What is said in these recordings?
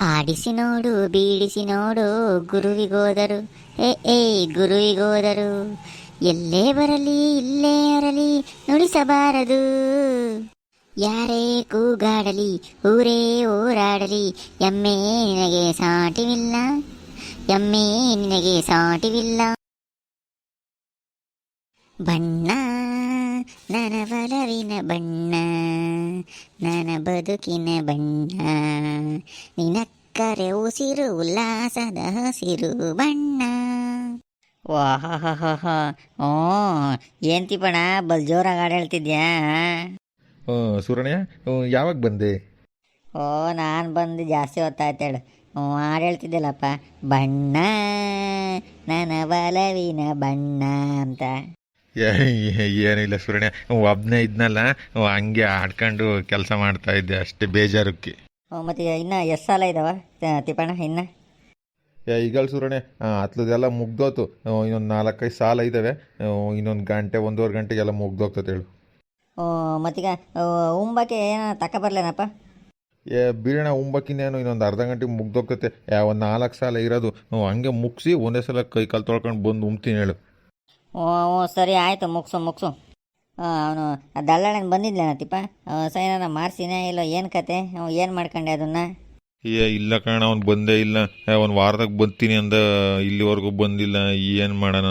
ಆಡಿಸಿ ನೋಡು ಬೀಡಿಸಿ ನೋಡು ಗುರುವಿಗೋದರು ಏ ಏ ಗುರುವಿಗೋದರು ಎಲ್ಲೇ ಬರಲಿ, ಇಲ್ಲೇ ಅರಲಿ, ನುಡಿಸಬಾರದು. ಯಾರೇ ಕೂಗಾಡಲಿ, ಊರೇ ಓರಾಡಲಿ, ಎಮ್ಮೆ ನಿನಗೆ ಸಾಟಿವಿಲ್ಲ, ಎಮ್ಮೆ ನಿನಗೆ ಸಾಟಿವಿಲ್ಲ. ಬಣ್ಣ ನನ್ನ ಬಲವಿನ ಬಣ್ಣ ನನ್ನ ಬದುಕಿನ ಬಣ್ಣ. ನಿನಕ್ಕರೆ ಉಸಿರು ಉಲ್ಲಾಸದ ಹಸಿರು ಬಣ್ಣ. ವಾಹ ಓ ಏನ್ ತಿಪ್ಪಣ ಬಲ್ ಜೋರಾಗಿ ಹಾಡು ಹೇಳ್ತಿದ್ಯಾ? ಆ, ಸೂರಣ್ಯ ಯಾವಾಗ ಬಂದೆ? ಓ ನಾನು ಬಂದು ಜಾಸ್ತಿ ಹೊತ್ತಾಯ್ತು ಹೇಳು. ಹ್ಞೂ ಹಾಡು ಹೇಳ್ತಿದ್ದೆಲ್ಲಪ್ಪ. ಬಣ್ಣ ನನ್ನ ಬಲವಿನ ಬಣ್ಣ ಅಂತ. ಏನಿಲ್ಲ ಸುರಣೆ ಒಬ್ಬನೇ ಇದ್ನಲ್ಲ ಹಂಗೆ ಆಡ್ಕೊಂಡು ಕೆಲಸ ಮಾಡ್ತಾ ಇದ್ದೆ ಅಷ್ಟೇ ಬೇಜಾರಕ್ಕೆ. ಮತ್ತೆ ಇನ್ನ ಎಷ್ಟು ಸಾಲ ಇದಾವ ತಿಪ್ಪಣ್ಣ ಇನ್ನ? ಏ ಈಗಲ್ ಸುರಣೆ ಹತ್ಲದೆಲ್ಲ ಮುಗ್ದೋತು. ಇನ್ನೊಂದು ನಾಲ್ಕೈದು ಸಾಲ ಇದ್ದಾವೆ ಇನ್ನೊಂದು ಗಂಟೆ ಒಂದೂವರೆ ಗಂಟೆಗೆಲ್ಲ ಮುಗ್ದೋಗ್ತದೆ ಹೇಳು. ಮತ್ತೀಗ ಉಂಬಕ್ಕೆ ಏನ ತಕ್ಕ ತಗೊಬರ್ಲೇನಪ್ಪ ಏ ಬೀರಣ ಉಂಬಕ್ಕಿನ್ನೇನು ಇನ್ನೊಂದು ಅರ್ಧ ಗಂಟೆಗೆ ಮುಗ್ದೋಗ್ತತೆ ಒಂದು ನಾಲ್ಕು ಸಾಲ ಇರೋದು. ಹಂಗೆ ಮುಗಿಸಿ ಒಂದೇ ಸಲ ಕೈ ಕಾಲು ತೊಳ್ಕೊಂಡು ಬಂದು ಉಮ್ತೀನಿ ಹೇಳು. ಹ್ಞೂ ಓ ಸರಿ ಆಯಿತು ಮುಗಿಸು ಮುಗಿಸು. ಅವನು ದಲ್ಲಾಳನ ಬಂದಿದ್ಲೇನ ತಿಪ್ಪ? ಸೈನ ಮಾರ್ಸಿನೇ ಇಲ್ಲ ಏನು ಕತೆ? ಏನು ಮಾಡ್ಕೊಂಡೆ ಅದನ್ನು? ಏ ಇಲ್ಲ ಕಣ ಅವ್ನು ಬಂದೇ ಇಲ್ಲ. ಒಂದು ವಾರದಾಗ ಬಂತೀನಿ ಅಂದ ಇಲ್ಲಿವರೆಗೂ ಬಂದಿಲ್ಲ. ಏನು ಮಾಡೋಣ?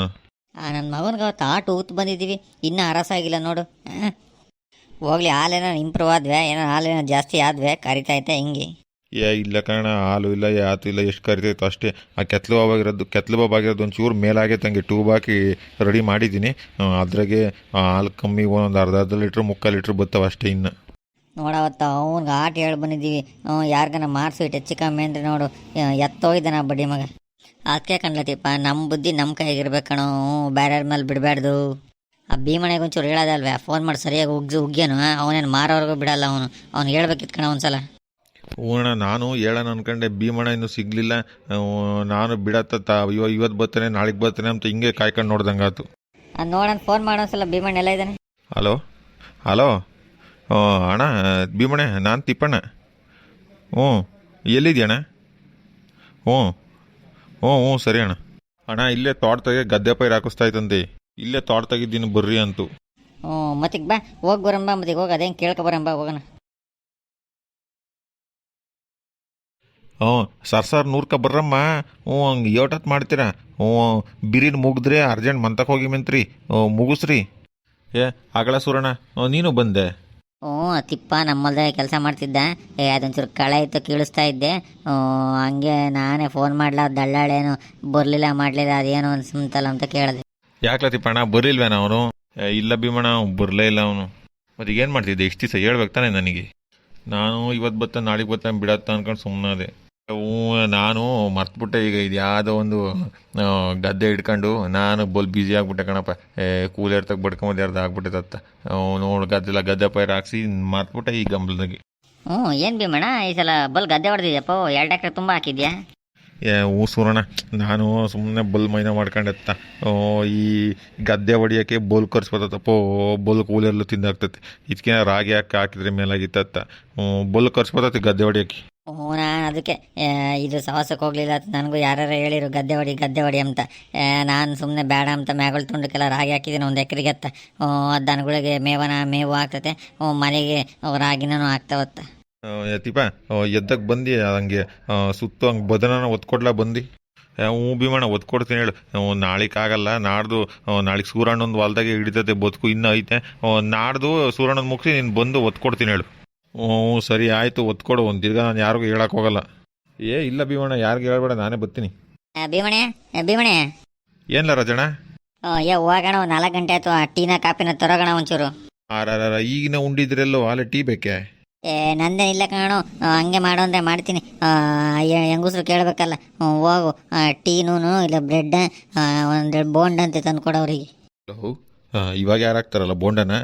ನನ್ನ ಮಗನಿಗೆ ಅವತ್ತು ಆಟು ಊತ್ ಬಂದಿದ್ದೀವಿ. ಇನ್ನೂ ಅರಸಾಗಿಲ್ಲ ನೋಡು. ಆ? ಹೋಗ್ಲಿ ಹಾಲೇನೋ ಇಂಪ್ರೂವ್ ಆದ್ವೆ ಏನೋ ಹಾಲೇನೋ ಜಾಸ್ತಿ ಆದ್ವೆ ಕರಿತೈತೆ ಹಿಂಗೆ. ಏ, ಇಲ್ಲ ಕಣ ಹಾಲು ಇಲ್ಲ, ಯಾತು ಇಲ್ಲ, ಎಷ್ಟು ಕರಿತೈತೋ ಅಷ್ಟೇ. ಆ ಕೆತ್ಲು ಬಾಬಾಗಿರೋದು ಕೆತ್ಲು ಬಾಬಾಗಿರೋದು ಒಂದು ಚೂರು ಮೇಲಾಗೈತೆ ಹಂಗೆ ಟ್ಯೂಬ್ ಹಾಕಿ ರೆಡಿ ಮಾಡಿದ್ದೀನಿ. ಅದ್ರಾಗೆ ಹಾಲು ಕಮ್ಮಿ ಒಂದು ಅರ್ಧ ಅರ್ಧ ಲೀಟ್ರ್, ಮುಕ್ಕಾಲು ಲೀಟ್ರ್ ಬರ್ತಾವೆ ಅಷ್ಟೇ ಇನ್ನು. ನೋಡವತ್ತ ಅವ್ನಿಗೆ ಆಟ ಹೇಳಿ ಬಂದಿದ್ದೀವಿ. ಯಾರಿಗನ ಇಟ್ಟು ಹೆಚ್ಚು ಕಮ್ಮಿ ಅಂದ್ರೆ ನೋಡು. ಎತ್ತೋಗಿದ್ದಾನ ಬಡ್ಡಿ ಮಗ. ಅದಕ್ಕೆ ಕಣ್ಲತಿಪ್ಪ ನಮ್ಮ ಬುದ್ಧಿ ನಮ್ಮ ಕೈಗಿರ್ಬೇಕು ಕಣೋ. ಬೇರೆಯವ್ರ ಮೇಲೆ ಬಿಡಬಾರ್ದು ಆ ಭೀಮನೆಗೆ ಒಂಚೂರು ಹೇಳೋದಲ್ವೇ ಫೋನ್ ಮಾಡಿ ಸರಿಯಾಗಿ ಉಗ್ಗಿ ಉಗ್ಗೇನು ಅವನೇನು ಮಾರೋವರೆಗೂ ಬಿಡಲ್ಲ ಅವನು. ಅವ್ನು ಹೇಳ್ಬೇಕಿತ್ತು ಕಣ ಒಂದ್ಸಲ. ಹೂಣ ನಾನು ಹೇಳೋಣ ಅನ್ಕೊಂಡೆ ಭೀಮಣ್ಣ ಇನ್ನೂ ಸಿಗಲಿಲ್ಲ. ನಾನು ಬಿಡತ್ತ ಇವ ಇವತ್ತು ಬರ್ತಾನೆ ನಾಳೆಗೆ ಬರ್ತಾನೆ ಅಂತ ಹಿಂಗೆ ಕಾಯ್ಕೊಂಡು ನೋಡ್ದಂಗಾತು ಆತು ನೋಡೋಣ ಫೋನ್ ಸಲ ಭೀಮಣ್ಣ ಎಲ್ಲ ಇದ್ದಾನೆ. ಹಲೋ? ಹಲೋ? ಅಣ್ಣ ಭೀಮಣ್ಣ ನಾನು ತಿಪ್ಪಣ್ಣ. ಹ್ಞೂ ಎಲ್ಲಿದ್ಯಣ್ಣ? ಹ್ಞೂ ಹ್ಞೂ ಹ್ಞೂ ಸರಿ ಅಣ್ಣ. ಅಣ್ಣ ಇಲ್ಲೇ ತೋಟದಾಗೆ ಗದ್ದೆ ಪೈರು ಹಾಕಿಸ್ತಾ ಇತ್ತಂತೆ ಇಲ್ಲೇ ತೋಟದಾಗಿದ್ದೀನಿ ಬರ್ರಿ ಅಂತು. ಹ್ಞೂ ಮತ್ತಿಗೆ ಬಾ ಹೋಗಿ ಬರಂಬ ಮತ್ತೀಗ ಹೋಗಿ ಅದೇನು ಕೇಳ್ಕೊ ಬರಂಬ ಹೋಗೋಣ. ಹ್ಞೂ ಸರ್ ಸರ್ ನೂರ್ಕ ಬರ್ರಮ್ಮ. ಹ್ಞೂ ಹಂಗೆ ಯೋಟತ್ ಮಾಡ್ತೀರಾ? ಹ್ಞೂ ಬಿರಿನ್ ಮುಗಿದ್ರೆ ಅರ್ಜೆಂಟ್ ಮಂತಕ್ಕೆ ಹೋಗಿ ಮಂತ್ರಿ. ಮುಗಿಸ್ರಿ. ಏ ಆಗಳ ಸೂರಣ್ಣ ಹ್ಞೂ, ನೀನು ಬಂದೆ. ಹ್ಞೂ ತಿಪ್ಪ ನಮ್ಮಲ್ದೇ ಕೆಲಸ ಮಾಡ್ತಿದ್ದ. ಏ ಅದೊಂಚೂರು ಕಳೆ ಇತ್ತು ಕೀಳಿಸ್ತಾ ಇದ್ದೆ. ಹಂಗೆ ನಾನೇ ಫೋನ್ ಮಾಡ್ಲಾ ದಳ್ಳಾಳೇನು ಬರಲಿಲ್ಲ ಮಾಡಲಿಲ್ಲ ಅದೇನು ಅನ್ಸುತ್ತಲ್ಲ ಅಂತ ಕೇಳಿದೆ. ಯಾಕ್ಲ ತಿಪ್ಪಣ್ಣ ಬರಿಲ್ವೇನ ಅವನು? ಇಲ್ಲ ಭೀಮಣ್ಣ ಅವ್ನು ಬರಲೇ ಇಲ್ಲ ಅವನು. ಮತ್ತೆ ಏನು ಮಾಡ್ತಿದ್ದೆ? ಇಷ್ಟು ದಿವಸ ಹೇಳ್ಬೇಕು ತಾನೆ ನನಗೆ. ನಾನು ಇವತ್ತು ಬತ್ತ ನಾಳೆಗೆ ಬತ್ತ ಬಿಡತ್ತ ಅನ್ಕೊಂಡು ಸುಮ್ಮನೆ ಅದೇ. ಹ್ಞೂ ನಾನು ಮರ್ತ್ಬಿಟ್ಟೆ. ಈಗ ಇದು ಯಾವುದೋ ಒಂದು ಗದ್ದೆ ಹಿಡ್ಕೊಂಡು ನಾನು ಬಲ್ ಬ್ಯುಸಿ ಆಗ್ಬಿಟ್ಟೆ ಕಣಪ್ಪ. ಕೂಲರ್ ತಗ ಬಡ್ಕೊಂಬಂದು ಯಾರ್ದು ಆಗ್ಬಿಟ್ಟೈತತ್ತ ನೋಡು ಗದ್ದೆಲ್ಲ ಗದ್ದೆ ಪೈರ್ ಹಾಕ್ಸಿ ಮರ್ತ್ಬಿಟ್ಟೆ ಈ ಗಂಬಲ್ದಾಗೆ ಹ್ಞೂ ಏನು ಭೀಮಣ್ಣ, ಈ ಸಲ ಬಲ್ ಗದ್ದೆ ಹೊಡೆದಿದ್ಯಪ್ಪ? ಎರಡು ಎಕರೆ ತುಂಬ ಹಾಕಿದ್ಯಾ? ಏ ಹೂ ಸೂರಣ್ಣ ನಾನು ಸುಮ್ಮನೆ ಬಲ್ ಮೈನ ಓ, ಈ ಗದ್ದೆ ಹೊಡಿಯೋಕ್ಕೆ ಬೋಲ್ ಓ ಬೋಲ್ ಕೂಲೆಲ್ಲ ತಿಂದಾಗ್ತೈತೆ. ಇದಕ್ಕೆ ರಾಗಿ ಹಾಕಿ ಹಾಕಿದ್ರೆ ಮೇಲಾಗಿತ್ತತ್ತ. ಬೋಲ್ ಕರ್ಸ್ಬೋದತ್ತೆ ಗದ್ದೆ ಹೊಡಿಯೋಕ್ಕೆ ಹ್ಞೂ ನಾನು ಅದಕ್ಕೆ ಇದು ಸವಾಸಕ್ಕೆ ಹೋಗ್ಲಿಲ್ಲ ಅಂತ ನನಗೂ ಯಾರು ಹೇಳಿರು ಗದ್ದೆ ಹೊಡಿ ಗದ್ದೆ ಹೊಡಿ ಅಂತ. ನಾನು ಸುಮ್ಮನೆ ಬೇಡ ಅಂತ ಮ್ಯಾಗಳು ತುಂಡಕ್ಕೆಲ್ಲ ರಾಗಿ ಹಾಕಿದ್ದೀನಿ ಒಂದು ಎಕರೆಗೆ ಅತ್ತ ದನಗಳಿಗೆ ಮೇವನ ಮೇವು ಹ್ಞೂ, ಮನೆಗೆ ರಾಗಿನೂ ಆಗ್ತಾವತ್ತ. ಯತಿಪ ಎದ್ದಕ್ಕೆ ಬಂದು ಹಂಗೆ ಸುತ್ತ ಹಂಗೆ ಬದನನ ಒತ್ಕೊಡ್ಲಾ ಬಂದು? ಹ್ಞೂ ಭೀಮಣ್ಣ ಒತ್ಕೊಡ್ತೀನಿ ಹೇಳು. ನಾಳೆಗೆ ಆಗಲ್ಲ ನಾಡ್ದು ನಾಳೆಗೆ ಸೂರಣ್ಣೊಂದು ಹೊಲ್ದಾಗೆ ಹಿಡಿತೈತೆ ಬದುಕು ಇನ್ನೂ ಐತೆ. ನಾಡ್ದು ಸೂರಣ್ಣನ ಮುಗಿಸಿ ನೀನು ಬಂದು ಒತ್ಕೊಡ್ತೀನಿ ಹೇಳು. ಹ್ಞೂ ಸರಿ ಆಯಿತು ಒತ್ಕೊಡು. ಒಂದು ದೀರ್ಘ ನಾನು ಯಾರಿಗೂ ಹೇಳಕ್ಕೆ ಹೋಗಲ್ಲ. ಏ ಇಲ್ಲ ಭೀಮಣ್ಣ ಯಾರಿಗೂ ಹೇಳ್ಬೇಡ ನಾನೇ ಬರ್ತೀನಿ. ಭೀಮಣೆ ಏನ್ ಭೀಮಣೆ ಏನ್ಲ ರಜಣ ಆ, ಏ ಹೋಗೋಣ ಒಂದು ನಾಲ್ಕು ಗಂಟೆ ಆಯ್ತು ಟೀನ ಕಾಪಿನ ತರೋಗೋಣ ಒಂಚೂರು. ಆರಾರ ಈಗಿನ ಉಂಡಿದ್ರೆಲ್ಲೋ ಅಲ್ಲೇ ಟೀ ಬೇಕೆ? ಏ ನಂದೇ ಇಲ್ಲ ಕಾಣು. ಹಂಗೆ ಮಾಡು ಅಂದ್ರೆ ಮಾಡ್ತೀನಿ. ಹೆಂಗಸ್ರು ಕೇಳಬೇಕಲ್ಲ. ಹೋಗು. ಟೀನೂ ಇಲ್ಲ ಬ್ರೆಡ್ ಒಂದೆರಡು ಬೋಂಡ ಅಂತ ತಂದು ಕೊಡೋರಿಗೆ ಹಲೋ? ಇವಾಗ ಯಾರು ಹಾಕ್ತಾರಲ್ಲ ಬೋಂಡನ?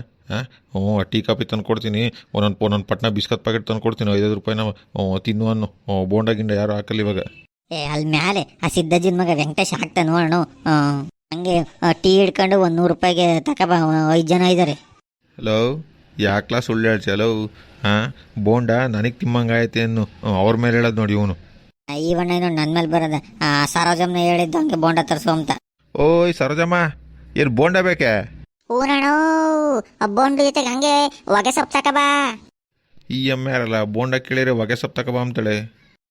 ಹ್ಞೂ ಟೀ ಕಾಫಿ ತಂದು ಕೊಡ್ತೀನಿ ಒಂದೊಂದು ಒಂದೊಂದು ಪಟ್ನ ಬಿಸ್ಕತ್ ಪ್ಯಾಕೆಟ್ ತಂದು ಕೊಡ್ತೀನಿ ಐದೈದು ರೂಪಾಯಿನ ತಿನ್ನು ಅನ್ನು. ಬೋಂಡ ಗಿಂಡ ಯಾರು ಹಾಕಲ್ಲ ಇವಾಗ. ಏ ಅಲ್ಲಿ ಮ್ಯಾಲೆ ಆ ಸಿದ್ದಜ್ಜನ ಮಗ ವೆಂಕಟೇಶ್ ಹಾಕ್ತಾ ನೋಡೋಣ. ಹಂಗೆ ಟೀ ಹಿಡ್ಕೊಂಡು ಒಂದು ನೂರು ರೂಪಾಯಿಗೆ ತಕಬ. ಐದು ಜನ ಇದ್ದಾರೆ ಹಲೋ? ಯಾಕ್ಲಾ ಸುಳ್ಳು ಹೇಳ್ತಿ ಹಲೋ? ಹಾಂ? ಬೋಂಡ ನನಗೆ ತಿಮ್ಮಂಗಾಯ್ತೆ ಅನ್ನು ಅವ್ರ ಮೇಲೆ ಹೇಳೋದು ನೋಡಿ ಇವನು. ಇವಣ್ಣ ಏನು ನನ್ನ ಮೇಲೆ ಬರೋದ? ಆ ಸರೋಜಮ್ನ ಹೇಳಿದ್ದು ಹಂಗೆ ಬೋಂಡ ತರಿಸು ಅಂತ. ಓಯ್ ಸರೋಜಮ್ಮ ಏನು ಬೋಂಡ ಬೇಕೆ? ಊರಣ ಬೋಂಡ ಜೊತೆಗೆ ಹಂಗೆ ಹೊಗೆ ಸೊಪ್ಪು ತಕಬಾ ಈ ಎಮ್ಮೆ ಯಾರಲ್ಲ ಬೋಂಡ ಕೇಳಿದ್ರೆ ಹೊಗೆ ಸೊಪ್ಪು ತಕಬಾ ಅಂತೇಳಿ.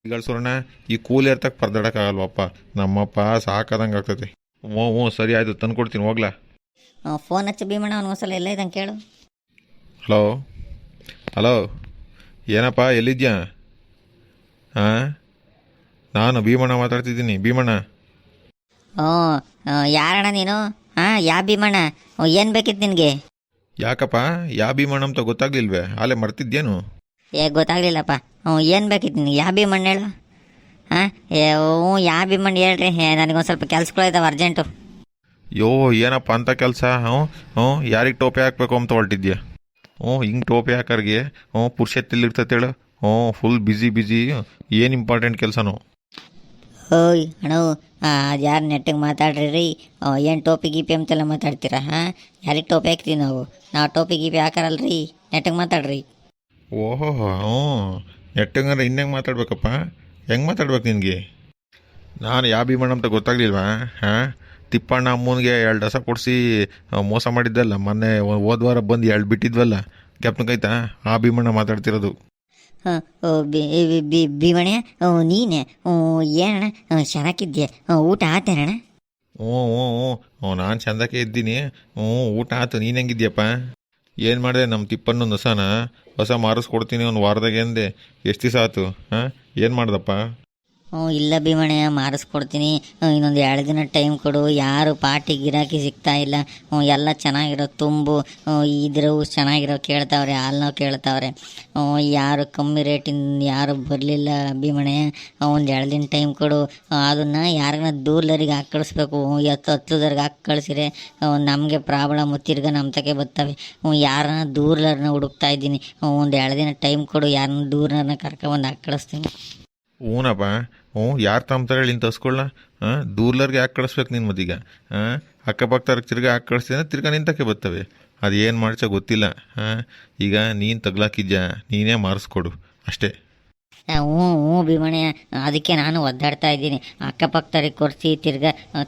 ಈಗ ಸುರಣ ಈ ಕೂಲಿ ಇರ್ತಕ್ಕೆ ಪರ್ದಾಡಕ್ಕಾಗಲ್ವಪ್ಪ. ನಮ್ಮಪ್ಪ ಸಾಕಾದಂಗೆ ಆಗ್ತೈತಿ ಹ್ಞೂ ಹ್ಞೂ ಸರಿ ಆಯ್ತು ತಂದು ಕೊಡ್ತೀನಿ ಹೋಗ್ಲಾ ಫೋನ್ ಹಚ್ಚಿ ಭೀಮಣ್ಣ ಒಂದ್ಸಲ ಎಲ್ಲ ಇದಂಗೆ ಕೇಳು. ಹಲೋ? ಹಲೋ ಏನಪ್ಪ ಎಲ್ಲಿದ್ಯಾ? ಹಾಂ ನಾನು ಭೀಮಣ್ಣ ಮಾತಾಡ್ತಿದ್ದೀನಿ. ಭೀಮಣ್ಣ. ಹ್ಞೂ ಯಾರಣ್ಣ ನೀನು? ಹಾಂ ಯಾ ಭೀಮಣ್ಣ? ಏನು ಬೇಕಿತ್ತು ನಿನಗೆ? ಯಾಕಪ್ಪ ಯಾ ಭೀಮಣ್ಣ ಅಂತ ಗೊತ್ತಾಗ್ಲಿಲ್ವೇ? ಆಲೆ ಮರ್ತಿದ್ಯೇನು ಏ ಗೊತ್ತಾಗ್ಲಿಲ್ಲಪ್ಪ. ಹ್ಞೂ ಏನು ಬೇಕಿತ್ತು ನಿನಗೆ? ಯಾ ಭೀಮಣ್ಣ ಹೇಳು. ಹಾಂ ಏ ಹ್ಞೂ ಯಾ ಭೀಮಣ್ಣ ಹೇಳ್ರಿ. ಹೇ ನನಗೊಂದು ಸ್ವಲ್ಪ ಕೆಲ್ಸಗಳಿದಾವೆ ಅರ್ಜೆಂಟು. ಯೋ ಏನಪ್ಪ ಅಂತ ಕೆಲಸ? ಹ್ಞೂ ಹ್ಞೂ ಯಾರಿಗೆ ಟೋಪಿ ಹಾಕ್ಬೇಕು ಅಂತ ಹೊರಟಿದ್ಯಾ? ಹ್ಞೂ ಹಿಂಗೆ ಟೋಪಿ ಹಾಕರ್ಗೆ ಹ್ಞೂ ಪುರುಷತ್ತಿಲ್ಲಿರ್ತೈತೆ ಹೇಳು. ಹ್ಞೂ ಫುಲ್ ಬಿಝಿ ಬಿಝಿ ಏನು ಇಂಪಾರ್ಟೆಂಟ್ ಕೆಲಸನೋ? ಓಯ್ ಅಣ್ಣ ಅದು ಯಾರು ನೆಟ್ಟಿಗೆ ಮಾತಾಡ್ರಿ? ರೀ ಏನು ಟೋಪಿ ಗೀಪಿ ಅಂತೆಲ್ಲ ಮಾತಾಡ್ತೀರಾ ಹಾಂ? ಯಾರಿಗೆ ಟೋಪಿ ಹಾಕ್ತೀವಿ ನಾವು? ನಾವು ಟೋಪಿ ಗೀಪಿ ರೀ ನೆಟ್ಟಿಗೆ ಮಾತಾಡ್ರಿ. ಓಹೋ ಹ್ಞೂ. ನೆಟ್ಟಂಗಂದ್ರೆ ಇನ್ನಂಗೆ ಮಾತಾಡ್ಬೇಕಪ್ಪ. ಹೆಂಗೆ ಮಾತಾಡ್ಬೇಕು ನಿನಗೆ? ನಾನು ಯಾವ ಭೀಮಣ್ಣ ಅಂತ ಗೊತ್ತಾಗ್ಲಿಲ್ವಾ ಹಾಂ? ತಿಪ್ಪಣ್ಣ ಅಮ್ಮನಿಗೆ ಎರಡು ಡಸ ಕೊಡಿಸಿ ಮೋಸ ಮಾಡಿದ್ದಲ್ಲ. ಮೊನ್ನೆ ಹೋದ್ವಾರ ಬಂದು ಎರಡು ಬಿಟ್ಟಿದ್ವಲ್ಲ. ಜ್ಞಾಪನಕ್ಕೈತಾ ಆ ಭೀಮಣ್ಣ ಮಾತಾಡ್ತಿರೋದು. ಭೀಮಣ್ಣ ನೀನೆ ಏನಣ್ಣ ಚೆನ್ನಾಗಿದ್ದೆ ಊಟ ಆತೇನಣ್ಣ ಹ್ಞೂ ಹ್ಞೂ ಹ್ಞೂ ನಾನು ಚಂದಕ್ಕೆ ಇದ್ದೀನಿ. ಹ್ಞೂ ಊಟ ಆತು ನೀನು ಹೆಂಗಿದ್ಯಪ್ಪ ಏನು ಮಾಡಿದೆ ನಮ್ಮ ತಿಪ್ಪನ್ನು ಹೊಸನ ಹೊಸ ಮಾರಿಸ್ಕೊಡ್ತೀನಿ ಒಂದು ವಾರದಾಗ ಎಂದೆ ಎಷ್ಟು ದಿವಸ ಆಯ್ತು ಹಾಂ ಏನು ಮಾಡ್ದಪ್ಪ? ಇಲ್ಲ ಭೀಮಣ್ಣ ಮಾರಿಸ್ಕೊಡ್ತೀನಿ ಇನ್ನೊಂದು ಎರಡು ದಿನ ಟೈಮ್ ಕೊಡು. ಯಾರು ಪಾರ್ಟಿ ಗಿರಾಕಿ ಸಿಗ್ತಾ ಇಲ್ಲ. ಎಲ್ಲ ಚೆನ್ನಾಗಿರೋ ತುಂಬು. ಇದ್ರವು ಚೆನ್ನಾಗಿರೋ ಕೇಳ್ತಾವ್ರೆ, ಹಾಲ್ನೋ ಕೇಳ್ತಾವ್ರೆ. ಯಾರು ಕಮ್ಮಿ ರೇಟಿಂದ ಯಾರು ಬರಲಿಲ್ಲ ಭೀಮಣ್ಣ. ಒಂದು ಎರಡು ದಿನ ಟೈಮ್ ಕೊಡು. ಅದನ್ನು ಯಾರನ್ನ ದೂರ್ಲರಿಗೆ ಹಾಕಿ ಕಳಿಸ್ಬೇಕು. ಎತ್ತು ಹತ್ತುದರ್ಗೆ ಹಾಕಿ ಕಳಿಸಿರೆ ನಮಗೆ ಪ್ರಾಬ್ಲಮ್ ತಿರ್ಗ ನಮ್ಮ ತಗೆ ಬರ್ತವೆ ಯಾರನ್ನ ದೂರ್ಲರ್ನ ಹುಡುಕ್ತಾ ಇದ್ದೀನಿ. ಒಂದು ಎರಡು ದಿನ ಟೈಮ್ ಕೊಡು. ಯಾರನ್ನ ದೂರ್ನರ್ನ ಕರ್ಕೊಂಡು ಹಾಕಿ ಕಳಿಸ್ತೀನಿ. ಹ್ಞೂನಪ್ಪ ಹ್ಞೂ, ಯಾರು ತಮ್ತಾರೆ ಹೇಳಿ ನೀನು ಹಸ್ಕೊಳ್ಳ ಹಾಂ, ದೂರ್ಲರ್ಗೆ ಯಾಕೆ ಕಳಿಸ್ಬೇಕು ನಿನ್ನ ಮದೀಗ? ಹಾಂ ಅಕ್ಕಪಕ್ಕದವ್ರಿಗೆ ತಿರ್ಗಾ ಯಾಕೆ ಕಳಿಸ್ತೀನಿ ತಿರ್ಗಾ ನಿಂತಕ್ಕೆ ಬರ್ತವೆ. ಅದು ಏನು ಮಾಡ್ಸೋ ಗೊತ್ತಿಲ್ಲ. ಹಾಂ, ಈಗ ನೀನು ತಗ್ಲಾಕಿದ್ಯಾ? ನೀನೇ ಮಾರಿಸ್ಕೊಡು. ಅಷ್ಟೇ. ಹ್ಞೂ ಹ್ಞೂ ಭೀಮಣ್ಣ, ಅದಕ್ಕೆ ನಾನು ಒದ್ದಾಡ್ತಾ ಇದ್ದೀನಿ. ಅಕ್ಕಪಕ್ಕದವ್ರಿಗೆ ಕೊಡಿಸಿ ತಿರ್ಗ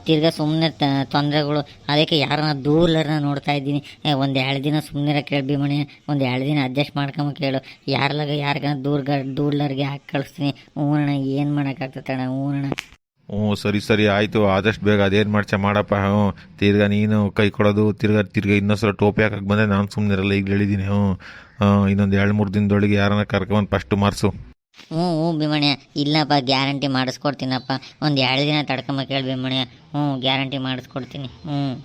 ತಿರ್ಗ ಸುಮ್ಮನೆ ತೊಂದರೆಗಳು. ಅದಕ್ಕೆ ಯಾರನ್ನ ದೂರ್ಲರನ್ನ ನೋಡ್ತಾ ಇದ್ದೀನಿ. ಒಂದು ಎರಡು ದಿನ ಸುಮ್ಮನೆ ಕೇಳಿ ಭೀಮಣ್ಣ ಒಂದು ಎರಡು ದಿನ ಅಡ್ಜಸ್ಟ್ ಮಾಡ್ಕೊಂಬ ಕೇಳು. ಯಾರ್ಲಾಗ ಯಾರಿಗಾನ ದೂರ್ಗ, ದೂರ್ಲರ್ಗೆ ಹಾಕಿ ಕಳಿಸ್ತೀನಿ. ಹ್ಞೂ ಅಣ್ಣ, ಏನು ಮಾಡೋಕ್ಕಾಗ್ತದೆ ಅಣ್ಣ? ಹ್ಞೂ ಸರಿ ಸರಿ, ಆಯಿತು. ಆದಷ್ಟು ಬೇಗ ಅದೇನು ಮಾಡ್ಚ, ಮಾಡಪ್ಪ. ಹ್ಞೂ, ತಿರ್ಗಾ ನೀನು ಕೈ ಕೊಡೋದು, ತಿರ್ಗಾ ತಿರ್ಗಾ ಇನ್ನೊಂದ್ಸಲ ಟೋಪಿ ಹಾಕಕ್ಕೆ ಬಂದೆ ನಾನು ಸುಮ್ಮನೆ ಇರಲ್ಲ ಈಗ ಹೇಳಿದ್ದೀನಿ ಹ್ಞೂ, ಇನ್ನೊಂದು ಎರಡು ಮೂರು ದಿನದೊಳಗೆ ಯಾರನ್ನ ಕರ್ಕೊಂಡು ಫಸ್ಟು ಮಾರ್ಸು. ಹ್ಞೂ ಹ್ಞೂ ಭೀಮಣ್ಣ ಇಲ್ಲಪ್ಪ, ಗ್ಯಾರಂಟಿ ಮಾಡಿಸ್ಕೊಡ್ತೀನಪ್ಪ. ಒಂದು ಎರಡು ದಿನ ತಡ್ಕೊಂಬ ಕೇಳಿ ಭೀಮಣ್ಣ ಹ್ಞೂ, ಗ್ಯಾರಂಟಿ ಮಾಡಿಸ್ಕೊಡ್ತೀನಿ. ಹ್ಞೂ.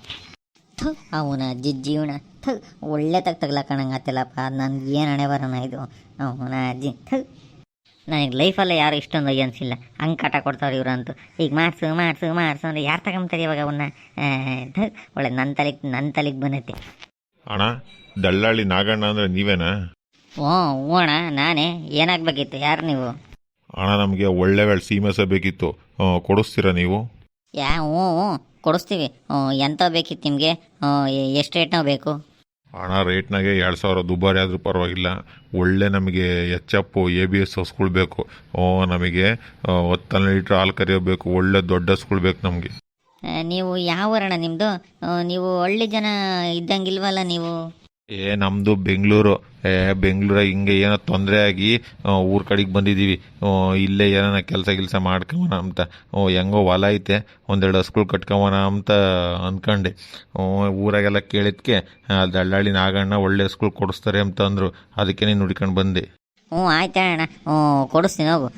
ಥು, ಅವನ ಅಜ್ಜಿ ಜೀವನ. ಒಳ್ಳೆ ತಗ ಅದು ನನಗೆ ಏನು ಹಣೆ ಬರೋಣ ಇದು. ಅವನ ಅಜ್ಜಿ. ಥು. ನನಗೆ ಲೈಫಲ್ಲ ಯಾರು ಇಷ್ಟೊಂದು ಅನ್ಸಿಲ್ಲ ಹಂಗೆ ಕಾಟ ಕೊಡ್ತಾವ್ರೆ ಇವರಂತೂ. ಈಗ ಮಾಡಿಸು ಮಾಡಿಸು ಮಾಡಿಸು ಅಂದ್ರೆ ಯಾರು ತಗೊಂತಾರೆ ಇವಾಗ ಅವನ್ನ ಥು, ಒಳ್ಳೆ ನನ್ನ ತಲೆಗೆ ನನ್ನ ತಲೆಗೆ ಬಂದೈತೆ. ಅಣ್ಣ ದಳ್ಳಾಳಿ ನಾಗಣ್ಣ ಅಂದರೆ ನೀವೇನಾ? ಹ್ಞೂ ಹ್ಞೂ ಅಣ್ಣ ನಾನೇ. ಏನಾಗಬೇಕಿತ್ತು ಯಾರು ನೀವು? ಅಣ್ಣ ನಮಗೆ ಒಳ್ಳೆ ವೇಳೆ ಸೀಮೆಸ ಬೇಕಿತ್ತು. ಆ, ಕೊಡಿಸ್ತೀರಾ ನೀವು? ಯಾ ಹ್ಞೂ ಹ್ಞೂ ಕೊಡಿಸ್ತೀವಿ. ಎಂಥ ಎಂತ ಬೇಕಿತ್ತು ನಿಮಗೆ? ಎಷ್ಟು ರೇಟ್ನಾಗ ಬೇಕು? ಹಣ ರೇಟ್ನಾಗೆ ಎರಡು ಸಾವಿರ ದುಬಾರಿ ಆದರೂ ಪರವಾಗಿಲ್ಲ. ಒಳ್ಳೆ ನಮಗೆ H F A B S ಹಸ್ಗಳು ಓ ನಮಗೆ ಆ, ಹತ್ತನೇ ಲೀಟ್ರ್ ಹಾಲು ಕರಿಯಬೇಕು. ಒಳ್ಳೆ ದೊಡ್ಡ ಹಸ್ಕೊಳ್ಬೇಕು ನಮಗೆ. ನೀವು ಯಾವ ಊರಣ್ಣ ನಿಮ್ಮದು ನೀವು ಹಳ್ಳಿ ಜನ ಇದ್ದಂಗಿಲ್ವಲ್ಲ ನೀವು? ಏ ನಮ್ಮದು ಬೆಂಗಳೂರು. ಏ ಬೆಂಗಳೂರಾಗ ಹಿಂಗೆ ಏನೋ ತೊಂದರೆ ಆಗಿ ಊರ ಕಡೆಗೆ ಬಂದಿದ್ದೀವಿ ಇಲ್ಲೇ ಏನಾನ ಕೆಲಸ ಗಿಲ್ಸ ಮಾಡ್ಕೊಂಬೋಣ ಅಂತ. ಹೆಂಗೋ ಹೊಲ ಐತೆ. ಒಂದೆರಡು ಹಸ್ಗಳು ಕಟ್ಕೊಂಬೋಣ ಅಂತ ಅಂದ್ಕೊಂಡೆ ಊರಾಗೆಲ್ಲ ಕೇಳಿದ್ಕೆ ದಳ್ಳಾಳಿ ನಾಗಣ್ಣ ಒಳ್ಳೆ ಹಸ್ಗಳು ಕೊಡಿಸ್ತಾರೆ ಅಂತ ಅಂದರು ಅದಕ್ಕೆ ನೀನು ಹುಡ್ಕೊಂಡು ಬಂದೆ. ಹ್ಞೂ, ಆಯ್ತು ಅಣ್ಣ. ಹ್ಞೂ ಕೊಡಿಸ್ತೀನಿ, ಹೋಗು.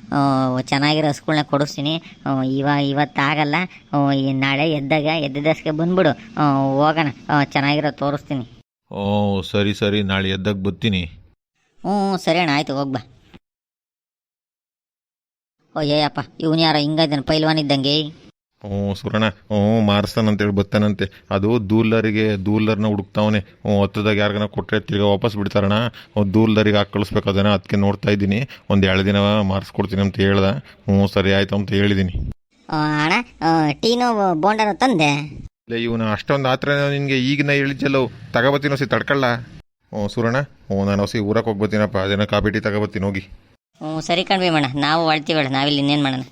ಚೆನ್ನಾಗಿರೋ ಹಸ್ಗಳ್ನ ಕೊಡಿಸ್ತೀನಿ. ಇವ ಇವಾಗ ಇವತ್ತಾಗಲ್ಲ ನಾಳೆ ಎದ್ದಾಗ ಎದ್ದಿದ್ದಷ್ಟಕ್ಕೆ ಬಂದ್ಬಿಡು. ಹೋಗೋಣ. ಚೆನ್ನಾಗಿರೋ ತೋರಿಸ್ತೀನಿ. ಓ ಸರಿ ಸರಿ ನಾಳೆ ಎದ್ದಾಗ ಬರ್ತೀನಿ. ಹ್ಞೂ ಸರಿ ಅಣ್ಣ ಆಯ್ತು ಹೋಗ್ಬಾ ಓ ಏಯಪ್ಪ ಇವನು ಯಾರೋ ಹಿಂಗಾಯ್ತಾನೆ ಪೈಲ್ವಾನ್ ಇದ್ದಂಗೆ? ಹ್ಞೂ ಸುರಣ ಹ್ಞೂ ಮಾರಿಸ್ತಾನಂತೇಳಿ ಬರ್ತಾನಂತೆ ಅದು ದೂಲ್ಲರಿಗೆ ದೂಲ್ಲರ್ನ ಹುಡುಕ್ತಾವನೆ. ಹ್ಞೂ ಹತ್ತದಾಗ ಯಾರಿಗಾನ ಕೊಟ್ಟರೆ ತಿರ್ಗಿ ವಾಪಸ್ ಬಿಡ್ತಾರಣ ದೂಲ್ಲರಿಗೆ ದೂರ್ಲರಿಗೆ ಹಾಕಿ ಕಳಿಸ್ಬೇಕು ಅದನ್ನ ಅದಕ್ಕೆ ನೋಡ್ತಾ ಇದ್ದೀನಿ. ಒಂದು ಎರಡು ದಿನ ಮಾರಿಸ್ಕೊಡ್ತೀನಿ ಅಂತ ಹೇಳ್ದೆ. ಹ್ಞೂ ಸರಿ ಆಯ್ತು ಅಂತ ಹೇಳಿದ್ದೀನಿ. ಆ, ಅಣ್ಣ ಆ, ಟೀನು ಬೋಂಡನ ತಂದೆ? ಇಲ್ಲ ಇವನು ಅಷ್ಟೊಂದು ಆತ್ರ ನಿನಗೆ ಈಗಿನ ಇಳಿಜಲು ತಗೋಬತ್ತೀನಿ ಹೊಸಿ ತಡ್ಕೊಳ್ಳ. ಹ್ಞೂ ಸುರಣ ಹ್ಞೂ ನಾನು ಹೊಸಿ ಊರಕ್ಕೆ ಹೋಗ್ಬತ್ತೀನಪ್ಪ ಅದೇನೋ ಕಾಪಿ ಟೀ ತಗೋಬತ್ತೀನಿ, ಹೋಗಿ. ಹ್ಞೂ ಸರಿ ಕಣ್ವಿ ಮಣ್ಣ, ನಾವು ಅಳ್ತೀವಳ ನಾವಿಲ್ಲಿ ಇನ್ನೇನು ಮಾಡೋಣ?